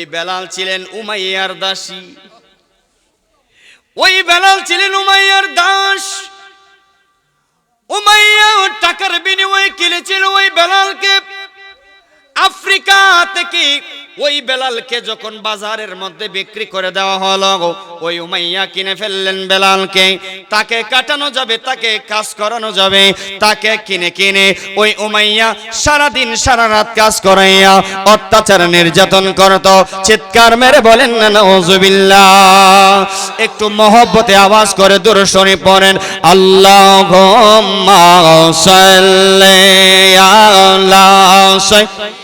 এই বেলাল ছিলেন উমাইয়ার দাসী। ওই বেলাল ছিলেন উমাইয়ার দাস। উমাইয়া টাকার বিনিময়ে কিনেছিল ওই বেলালকে। আফ্রিকা থেকে ওই বেলালকে যখন বাজারের মধ্যে বিক্রি করে দেওয়া হলো, ওই উমাইয়া কিনে ফেললেন বেলালকে। তাকে কাটানো যাবে, তাকে কাজ করানো যাবে, তাকে কিনে কিনে ওই উমাইয়া সারা দিন সারা রাত কাজ করাইয়া অত্যাচার নির্যাতন করত। চিৎকার মেরে বলেন না নজুবিল্লাহ একটু মহব্বতে আওয়াজ করে দূরস্বরে পড়েন আল্লাহ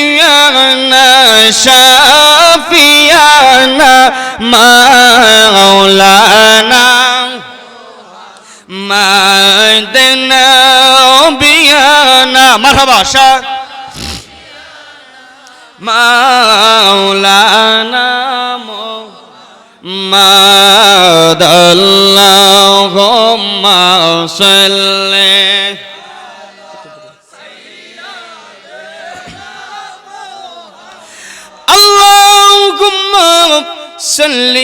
بيانا شافيانا مولانا. مدنا بيانا مرحبا شا مولانا مو مد اللهم صلِّ اللهم صل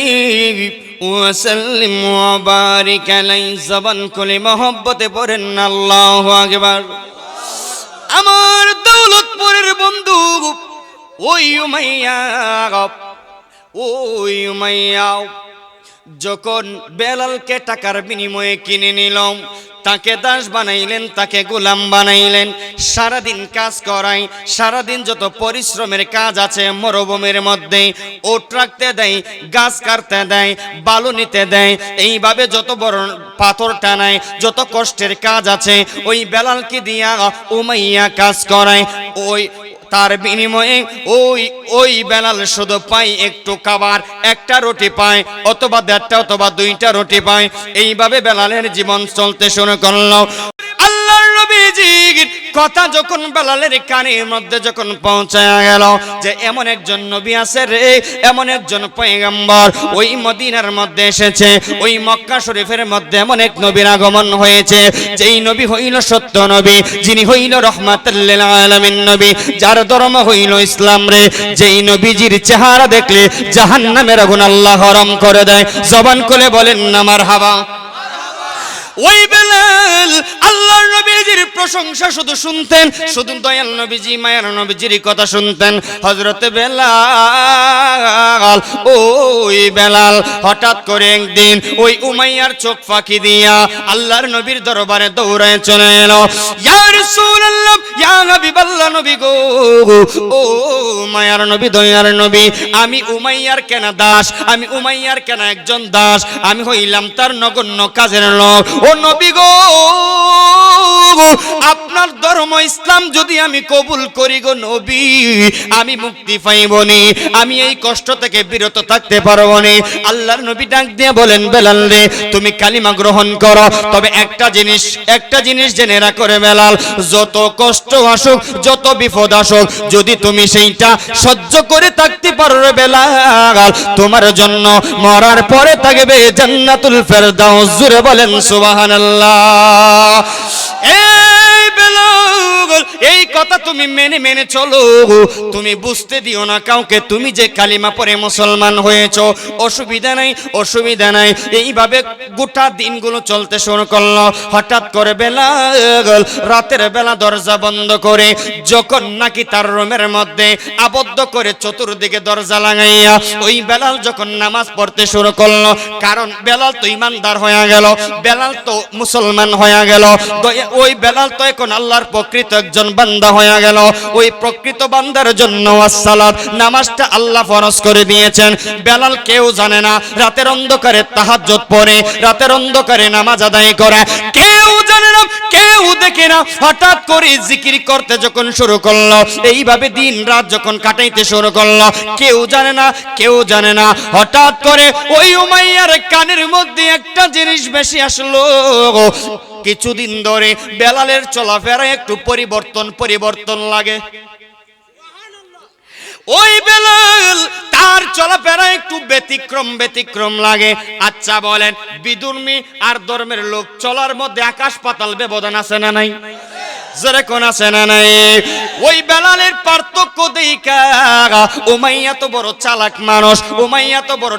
وسلم وبارك عليه জবান খুলে মহব্বতে পড়েন আল্লাহু আকবার আমার দৌলতপুরের বন্ধু ওই উমাইয়া ওই উমাইয়া যখন বেলালকে টাকার বিনিময়ে কিনে নিলাম, তাকে দাস বানাইলেন, তাকে গোলাম বানাইলেন। সারাদিন কাজ করাই, সারাদিন যত পরিশ্রমের কাজ আছে মরুভূমির মধ্যে ওট রাখতে দেয়, গাছ কাটতে দেয়, বালু নিতে দেয়, এইভাবে যত বড় পাথর টানায়, যত কষ্টের কাজ আছে, ওই বেলালকে দিয়া উমাইয়া কাজ করায়, ওই তার বিনিময়ে ওই ওই বেলাল শুধু পাই একটু খাবার, একটা রুটি পায়, অথবা দেড়টা অথবা দুইটা রুটি পায়। এইভাবে বেলালের জীবন চলতে শুরু করল। নবীজির কথা যখন বেলালের কানের মধ্যে যখন পৌঁছায় গেল যে এমন একজন নবী আছে রে, এমন একজন পয়গম্বর, ওই মদিনার মধ্যে এসেছে, ওই মক্কা শরীফের মধ্যে এমন এক নবীর আগমন হয়েছে, যেই নবী হইল সত্য নবী, যিনি হইল রহমাতুল্লিল আলামিন নবী, যার ধর্ম হইল ইসলাম রে, যেই নবীজির চেহারা দেখলে জাহান্নামের আগুন আল্লাহ হরম করে দেয়, জবান খুলে বলেন না, মারহাবা। ওই বেলাল নবীজির প্রশংসা শুধু শুনতেন শুধু দয়াল নবীজি মায়ের নবীজির কথা শুনতেন। হজরত বেলাল ওই বেলাল হঠাৎ করে একদিন ওই উমাইয়ার চোখ ফাঁকি দিয়া আল্লাহর নবীর দরবারে দৌড়ায় চলে এলো। ইয়া রাসূলুল্লাহ ইয়া নবী গো। ও মায়ার নবী, দয়ার নবী, আমি উমাইয়ার কেন দাস, আমি উমাইয়ার কেন একজন দাস, আমি হইলাম তার নগণ্য কাজের লোক। ও নবী গো, আপনার ধর্ম ইসলাম যদি আমি কবুল করি গো নবী, আমি মুক্তি পাইবনি, আমি এই কষ্ট থেকে বিরত থাকতে পারবনি। আল্লাহর নবী ডাক দিয়ে বলেন, বেলাল রে, তুমি কালিমা গ্রহণ করো। তবে একটা জিনিস একটা জিনিস জেনে রাখো রে বেলাল, যত কষ্ট আসুক যত বিপদ আসুক, যদি তুমি সেইটা সহ্য করে থাকতে পারো রে বেলাল, তোমার জন্য মরার পরে থাকবে জান্নাতুল ফেরদাউস জুড়ে বলেন সুবহানাল্লাহ। এই বেলাল এই কথা তুমি মেনে মেনে চলো। তুমি বুঝতে দিও না কাউকে, তুমি যে কালিমা পরে মুসলমান হয়েছো। অসুবিধা নাই অসুবিধা নাই। এইভাবে গোটা দিনগুলো চলতে শুরু করল। হঠাৎ করে বেলাল রাতের বেলা দরজা বন্ধ করে যখন নাকি তার রুমের মধ্যে আবদ্ধ করে চতুর্দিকে দরজা লাগাইয়া ওই বেলাল যখন নামাজ পড়তে শুরু করল, কারণ বেলাল তো ইমানদার হয়ে গেল, বেলাল তো মুসলমান হয়ে গেল ওই বেলাল তো এখন আল্লাহর প্রকৃত একজন বান্দা হয়ে গেল। ওই প্রকৃত বান্দার জন্য আসসালাত। নামাজটা আল্লাহ ফরজ করে দিয়েছেন। বেলাল কেউ জানে না। রাতের অন্ধকারে তাহাজ্জুদ পড়ে, রাতের অন্ধকারে নামাজ আদায় করে। কেউ কেউ জানে না, কেউ দেখে না। হঠাৎ করে জিকির করতে যখন শুরু করল, এইভাবে দিন রাত যখন কাটাইতে শুরু করল, কেউ জানে না, কেউ জানে না। হঠাৎ করে ওই উমাইয়ার কানের মধ্যে একটা জিনিস বেশি আসলো। কিছুদিন ধরে বেলালের চলাফেরা একটু পরিবর্তন পরিবর্তন লাগে। ওই বেলাল, তার চলা চলাফেরা একটু ব্যতিক্রম ব্যতিক্রম লাগে। আচ্ছা বলেন, বিদুর্মী আর ধর্মের লোক চলার মধ্যে আকাশ পাতাল ব্যবধান আছে না নাই? জোরে কোন আছে না নাই? ওই বেলালের পার্থক্য দেখা। উমাইয়া তো বড় চালাক মানুষ, উমাইয়া তো বড়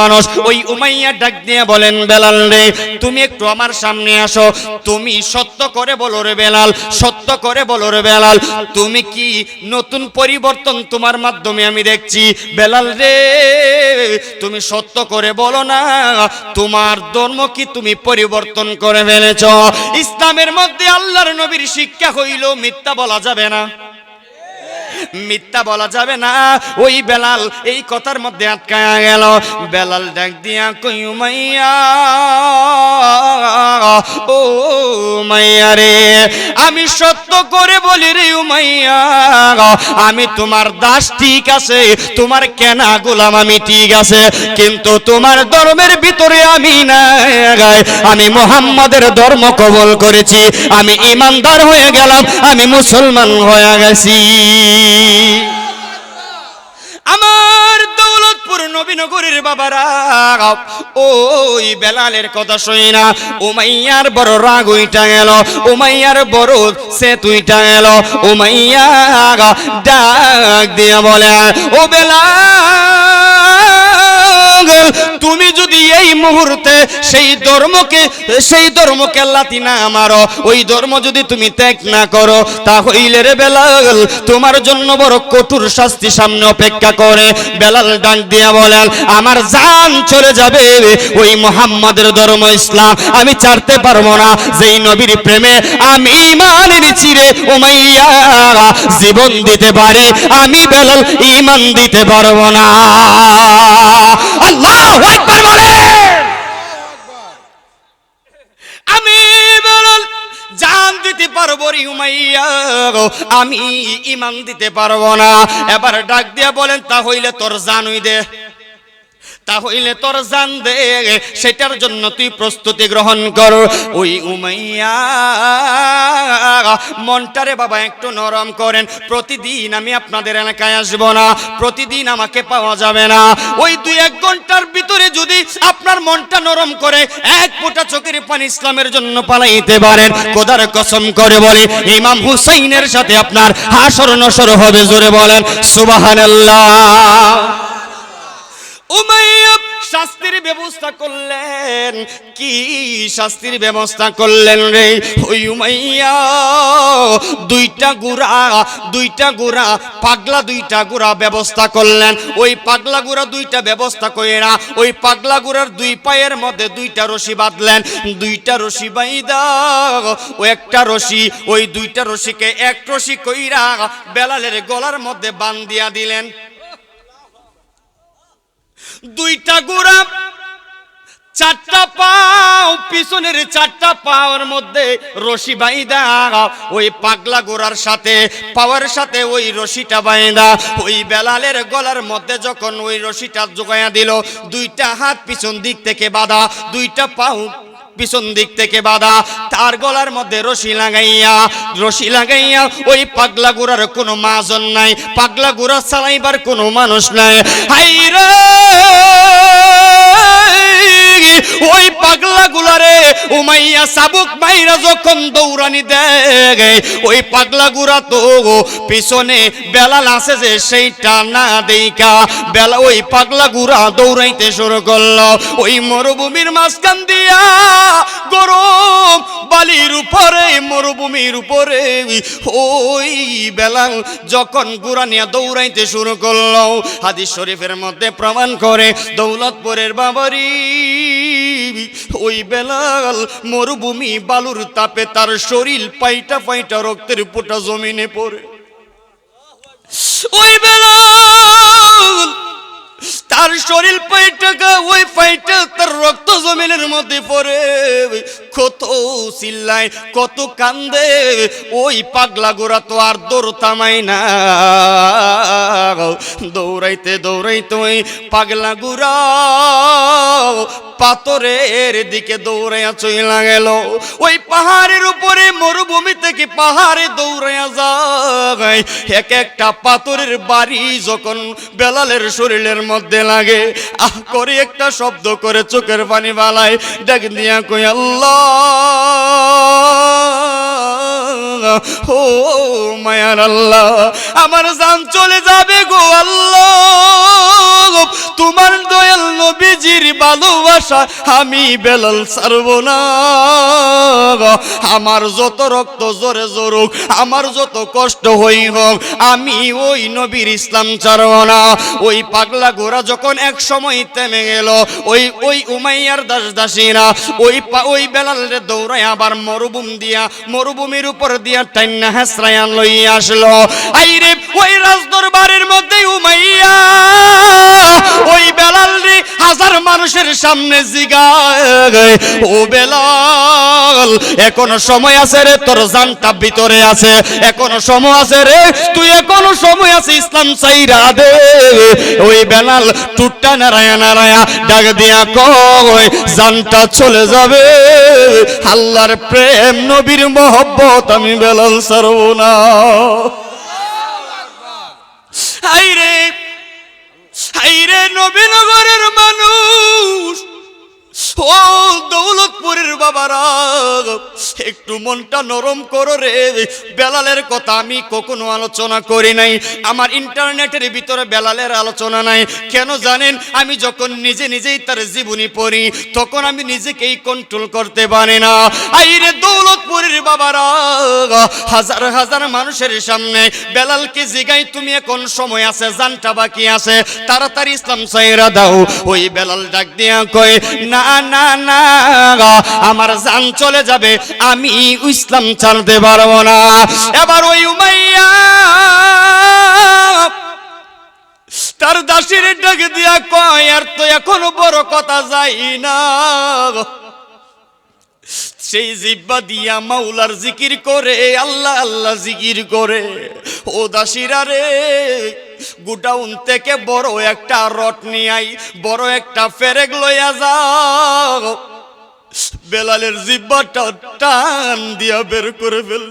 মানুষ। ওই উমাইয়া ডাক দিয়ে বলেন, বেলাল রে, তুমি একটু আমার সামনে আসো। তুমি সত্য করে বলো রে বেলাল, সত্য করে বলো রে বেলাল। তুমি কি নতুন পরিবর্তন তোমার মাধ্যমে আমি দেখছি? বেলাল রে, তুমি সত্য করে বলো না। তোমার ধর্ম কি তুমি পরিবর্তন করে ফেলেছ? ইসলামের মধ্যে আল্লাহর নবীর শিক্ষা হইল মিথ্যা বলা যাবে না। মিথ্যা বলা যাবে না। ওই বেলাল এই কথার মধ্যে আটকায়া গেল। বেলাল ডাক দিয়া কই মাইয়া ও মাইয়া রে, আমি সত্য করে বলি রে উমাইয়া। আমি তোমার দাস ঠিক আছে, তোমার কেনা গোলাম আমি ঠিক আছে, কিন্তু তোমার ধর্মের ভিতরে আমি না আমি মোহাম্মদের ধর্ম কবল করেছি, আমি ইমানদার হয়ে গেলাম, আমি মুসলমান হয়ে গেছি। আমার দৌলতপুর নবীনগরের বাবারা ওই বেলালের কথা শুই না। উমাইয়ার বড় রাগ উইটা গেল, উমাইয়ার বড় সে তুইটা গেল। উমাইয়া ডাক দিয়া বলে, ও বেলাল, তুমি যদি এই মুহূর্তে সেই ধর্মকে সেই ধর্মকে লাতি না মারো ওই ধর্ম যদি তুমি ত্যাগ না করো তা হইলে রে বেলাল তোমার জন্য বড় কঠোর শাস্তি সামনে অপেক্ষা করে। বেলাল ডাক দিয়া বলেন, আমার জান চলে যাবে। ওই মোহাম্মদের ধর্ম ইসলাম আমি ছাড়তে পারব না। যেই নবীর প্রেমে আমি ইমানের চিরে উমাইয়া, জীবন দিতে পারি, আমি বেলাল ইমান দিতে পারব না। আল্লাহ আকবার বলে পারব রে উমাইয়া আমি ইমান দিতে পারব না। এবার ডাক দিয়ে বলেন তা হইলে তোর জানুই দে। তা হইলে তোর জান দে, সেটার জন্য তুই প্রস্তুতি গ্রহণ কর। ওই উমাইয়া, মনটারে বাবা একটু নরম করেন। প্রতিদিন আমি আপনাদের এলাকায় আসব না, প্রতিদিন আমাকে পাওয়া যাবে না। ওই দুই এক ঘণ্টার ভিতরে যদি আপনার মনটা নরম করে, এক ফোঁটা চোখের পানি ইসলামের জন্য পালাইতে পারেন। কোদার কসম করে বলে, ইমাম হুসাইনের সাথে আপনার হাসর নসর হবে, জোরে বলেন, সুবহানাল্লাহ। উমাইয়া শাস্তির ব্যবস্থা করলেন। কি শাস্তির ব্যবস্থা করলেন রে? ওই উমাইয়া, দুইটা গুড়া দুইটা গুড়া, পাগলা দুইটা গুড়া ব্যবস্থা করলেন। ওই পাগলা গুড়া দুইটা ব্যবস্থা কইরা, ওই পাগলা গুড়ার দুই পায়ের মধ্যে দুইটা রশি বাঁধলেন। দুইটা রশি বাইদা, ও একটা রশি, ওই দুইটা রশিকে এক রশি কইরা বেলালের গলার মধ্যে বান দিয়া দিলেন। দুইটা গোড়া, চারটা পাও, পিছনের চারটা পাওয়ার মধ্যে রশি বাইদা। ওই পাগলা গোড়ার সাথে, পাওয়ার সাথে ওই রশিটা বাইদা। ওই বেলালের গলার মধ্যে যখন ওই রশিটা জোগাইয়া দিল, দুইটা হাত পিছন দিক থেকে বাঁধা, দুইটা পাও পিছন দিক থেকে বাধা, তার গলার মধ্যে রশি লাগাইয়া রশি লাগাইয়া ওই পাগলা গুড়ার কোনো মাজন নাই, পাগলা গুড়া চালাইবার কোনো মানুষ নাই। হাই রে! ওই পাগলা গুলারে উমাইয়া সাবুক মাইরা যখন দৌড়ানি দেয় ওই পাগলা গুড়া তো পিছনে বেলাল আছে যে সেইটা না দেইকা বেলা ওই পাগলা গুড়া দৌড়াইতে শুরু করল। ওই মরুভূমির মাঝখান দিয়া গরম বালির উপরে, মরুভূমির উপরে ওই বেলাল যখন গুড়া নিয়ে দৌড়াইতে শুরু করল, হাদিস শরীফের মধ্যে প্রমাণ করে, দৌলতপুরের বাবারি ওই বেলাল মরুভূমি বালুর তাপে তার শরীর পাইটা পাইটা রক্তের পোটা জমিনে পড়ে। ওই বেলাল তার শরীর পাইটাকা ওই পাইটা তার রক্ত জমিনের মধ্যে পড়ে। কত চিল্লায়, কত কান্দে, ওই পাগলা গোরা তো আর দৌড় তামাই না। দৌড়াইতে দৌড়াইতে ওই পাগলা গুড়া পাথরের দিকে দৌড়াইয়া চইলা গেল। ওই পাহাড়ের উপরে, মরুভূমি থেকে পাহাড়ে দৌড়াইয়া যায়। এক একটা পাথরের বাড়ি যখন বেলালের শরীরের মধ্যে লাগে। আহ করে একটা শব্দ করে চোখের পানি বালায় ডাক দিয়া কই আল্লাহ। ও মায়ার আল্লাহ, আমার জান চলে যাবে গো আল্লাহ। তোমার দয়াল নবীজির ভালোবাসা আমি বেলাল ছাড়ব না আমার যত রক্ত জোরে জোরুক, আমার যত কষ্ট হই হোক, আমি ওই নবীর ইসলাম ছাড়ব না। ওই পাগলা ঘোড়া যখন এক সময় থেমে গেল, ওই ওই উমাইয়ার দাস দাসীরা, ওই ওই বেলালের দৌড়ায় আবার মরুভূম দিয়া, মরুভূমির উপর দিয়া টাইনা হেসরায়ান লইয়া আসলো। আইরে, ওই মধ্যে উমাইয়া, ওই বেলাল রে হাজার মানুষের সামনে জিগায়, ও বেলাল, এখনও সময় আছে রে, তোর জানটা ভিতরে আছে, এখনও সময় আছে রে, তুই এখনও সময় আছে ইসলাম চাইরা দে। ওই বেলাল টুটটা নারায়া নারায়া ডাক দিয়া কয়, জানটা চলে যাবে। আল্লাহর প্রেম, নবীর মোহব্বত আমি বেলাল সারব না। হাইরে হাইরে নবীনগরের মানুষ ও দৌলতপুরের বাবারা, একটু মনটা নরম করো রে। বেলালের কথা আমি কখনো আলোচনা করি নাই। আমার ইন্টারনেটের ভিতরে বেলালের আলোচনা নাই। কেন জানেন, আমি যখন নিজে নিজেই তার জীবনী পড়ি, তখন আমি নিজেকেই কন্ট্রোল করতে পারি না। আইরে দৌলতপুরের বাবারা, হাজার হাজার মানুষের সামনে বেলালকে জিগাই, তুমি এখন সময় আছে, জানটা বাকি আছে। তাড়াতাড়ি ইসলাম সাইরা দাও। ওই বেলাল ডাক দিয়া কয়, না না না আমার জান চলে যাবে, আমি ইসলাম ছাড়তে পারব না। এবার ওই উমাইয়া তার দাসির ডাক দিয়া কয়, আর তো এখনও বড় কথা যাই না সেই জিব্বা দিয়া মাওলার জিকির করে, আল্লাহ আল্লাহ জিকির করে। ও দাসিরা রে, গুডাউন থেকে বড় একটা রট নিয়ে আই বড় একটা ফেরেক লইয়া যাও। বেলালের জিব্বাটা টান দিয়া বের করে ফেল।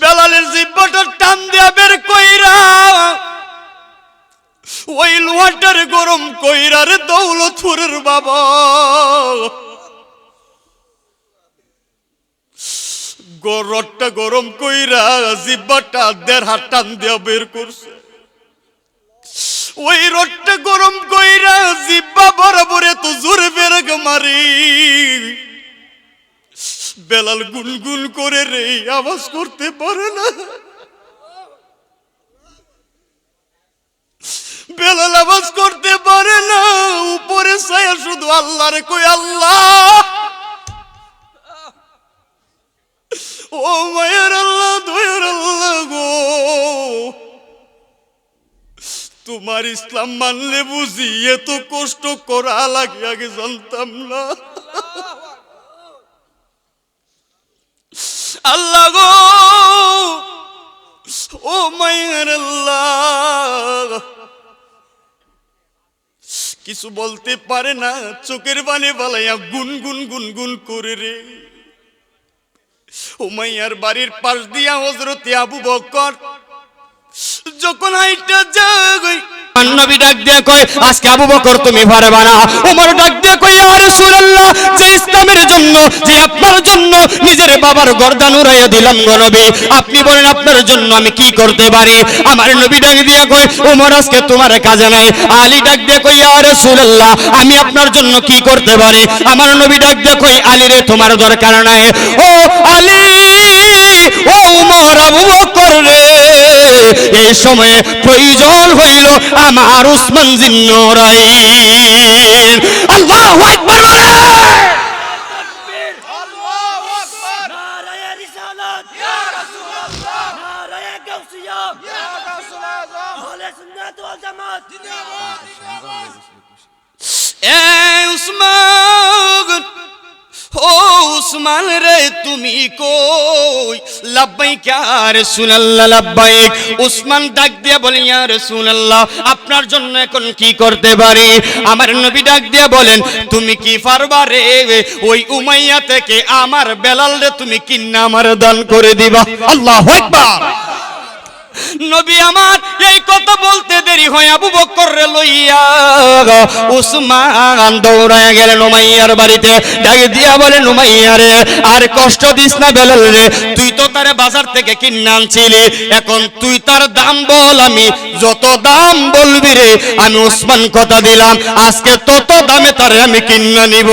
বেলালের জিব্বাটা টান দিয়া বের কইরা, ওই লোহাটার গরম কইরার দৌলতপুরের বাবা। গরটটা গরম কইরা জিব্বাটা দেড় হাত টান দিয়া বের করছে। ওই রটটা গরম কইরা জিব্বা বরাবরে তো জোরে বের মারি। বেলাল গুনগুন করে রে, আওয়াজ করতে পারে না। বেলাল আওয়াজ করতে পারে না, উপরে ছায়া শুধু আল্লাহরে কই আল্লাহ। ও আল্লাহ গো। তোমার ইসলাম মানলে বুঝি এত কষ্ট করা লাগে, আগে জানতাম না। আল্লাহ গো, ও মায়ের আল্লাহ। কিছু বলতে পারে না, চোখের বানে বালাইয়া গুন গুন গুন গুন করে রে। উমাইয়ার বাড়ির পাশ দিয়া হজরতে আবু বকর যখন হাইটা যাগই নবী ডাক দিয়া কয়, আজকে আবু বকর তুমি পারবা না ওমর ডাক দিয়া কয়, ইয়া রাসূলুল্লাহ, যে ইসলামের জন্য, যে আপনার জন্য নিজের বাবার গর্দান উড়াইয়া দিলাম গো নবী। আপনি বলেন, আপনার জন্য আমি কি করতে পারি? আমার নবী ডাক দিয়া কয় ওমর আজকে তোমার কাজে নাই। আলী ডাক দিয়া কয়, ইয়া রাসূলুল্লাহ, আমি আপনার জন্য কি করতে পারি? আমার নবী ডাক দিয়া কয়, আলী রে, তোমার দরকার নাই। ও আলী, ও উমর, আবু বকর রে এই সময়ে প্রয়োজন হইল আমার উসমান জিন্নরাইন। আল্লাহু আকবার বলে। নারায়ে উসমান রে, তুমি কই? লাব্বাইক ইয়া রাসূলুল্লাহ, লাব্বাইক। ওসমান ডাক দিয়া বলে, ইয়া রাসূলুল্লাহ, আপনার জন্য এখন কি করতে পারি? আমার নবী ডাক দিয়া বলেন, তুমি কি পারবা রে? ওই উমাইয়া থেকে আমার বেলাল রে, তুমি কিন্না আমার দান করে দিবা। আল্লাহু আকবার। নবী আমার, এই কথা বলতে দেরি হয় আবু বকর রে লইয়া উসমান দৌড়ায় গেলেন উমাইয়ার বাড়িতে। ডাকে দিয়া বলে, উমাইয়া রে, আর কষ্ট দিস না বেলাল রে, তুই তো তার বাজার থেকে কিনে আনছিলি। এখন তুই তার দাম বল, আমি যত দাম বলবি রে, আমি উসমান কথা দিলাম। আজকে তত দামে তারে আমি কিনা নিব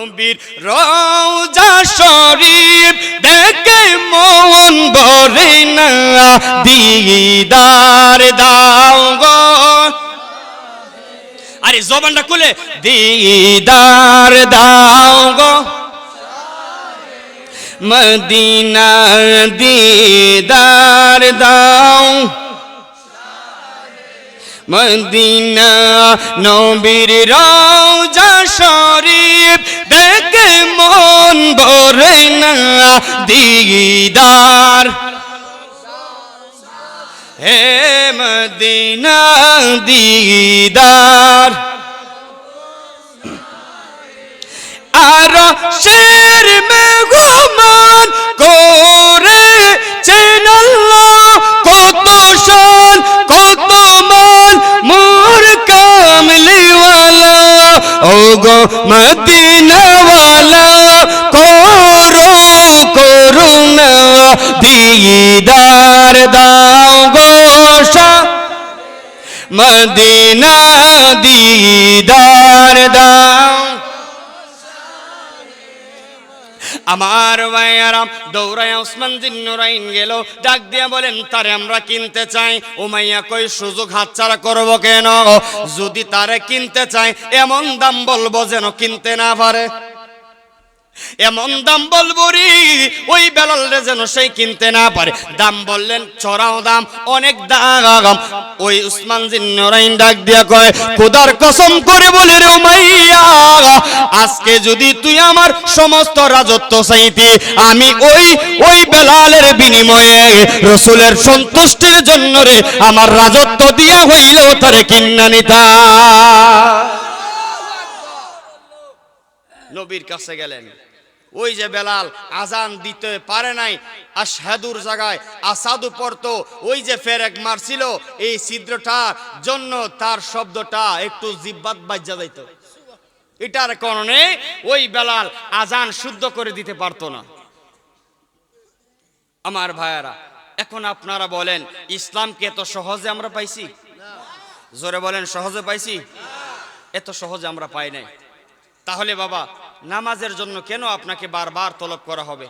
নবীর রওজা শরীফ দেখে মন ভরে না। দিদার দাও গো। আরে জবানটা খুলে। দিদার দাও গো। মদিনা দিদার দাও। মদিনা নবীর রওজা শরীফ দেখে মন ভরে না, দিদার। হে মদিনা দিদার। আর শের মেঘমান করে চেনাল্লাহ কত শান, কত মান মোর কামলিওয়ালা। ও গো মদিনাওয়ালা দিদার শাহ মদিনা দিদার দাও। আমার ভাইয়ারাম দৌড়ায় ওসমান জিন্নুরাইন গেল। ডাক দিয়া বলেন, তারে আমরা কিনতে চাই। উমাইয়া কই, সুযোগ হাতছাড়া করব কেন? যদি তারে কিনতে চাই, এমন দাম বলব যেন কিনতে না পারে। এমন দাম বলব রে, ওই বেলাল রে যেন সেই কিনতে না পারে। দাম বললেন, চড়াও দাম, অনেক দাম। ওই উসমান জিন্নরাইন ডাক দিয়া কয়, খোদার কসম করে বলে রে উমাইয়া, আজকে যদি তুই আমার সমস্ত রাজত্ব চাইতি, আমি ওই ওই বেলালের বিনিময়ে রসুলের সন্তুষ্টির জন্য রে আমার রাজত্ব দিয়া হইলেও তারে কিন্না নিতা। নবীর কাছে গেলেন। ওই যে বেলাল, আজান দিতে পারে নাই। আশহাদুর জায়গায় আসাদু পড়তো। ওই যে ফেরেক মারছিল, এই ছিদ্রটার জন্য তার শব্দটা একটু জিব্বাত বাজ্যা যাইত। এটার কারণে ওই বেলাল আজান শুদ্ধ করে দিতে পারতো না। আমার ভাইয়ারা, এখন আপনারা বলেন, ইসলামকে এত সহজে আমরা পাইছি? জোরে বলেন, সহজে পাইছি? এত সহজে আমরা পাই নাই। তাহলে বাবা নামাজের জন্য কেন আপনাকে বারবার তলব করা হবে?